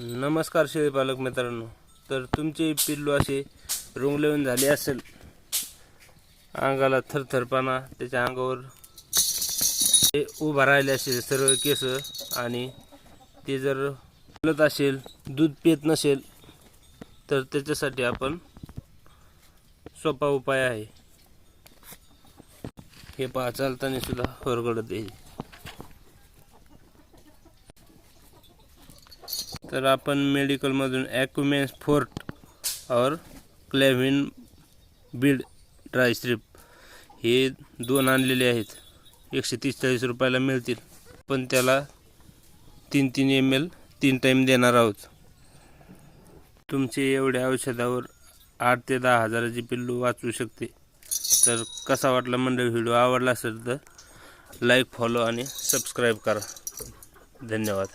नमस्कार शेळीपालक मित्रांनो. तर तुमचे पिल्लू असे रुंगलेऊन झाले असेल. अंगाला थरथरपणा त्याच्या अंगावर ते उभा राहिले असेल सर्व केस आणि ते जर बोलत असेल दूध पित नसेल तर त्याच्यासाठी आपण सोपा उपाय आहे. हे पहा चालताना सुद्धा होरगडत येईल. तर आपण मेडिकलमधून ॲक्युमेन्स फोर्ट और क्लॅव्हिन बीड ड्राय स्ट्रीप हे दोन आणलेले आहेत. एकशे तीस चाळीस रुपयाला मिळतील. पण त्याला तीन तीन एम एल तीन टाईम देणार आहोत. तुमचे एवढ्या औषधावर आठ ते दहा हजाराची पिल्लू वाचू शकते. तर कसा वाटला मंडळ व्हिडिओ? आवडला असेल तर लाईक फॉलो आणि सबस्क्राईब करा. धन्यवाद.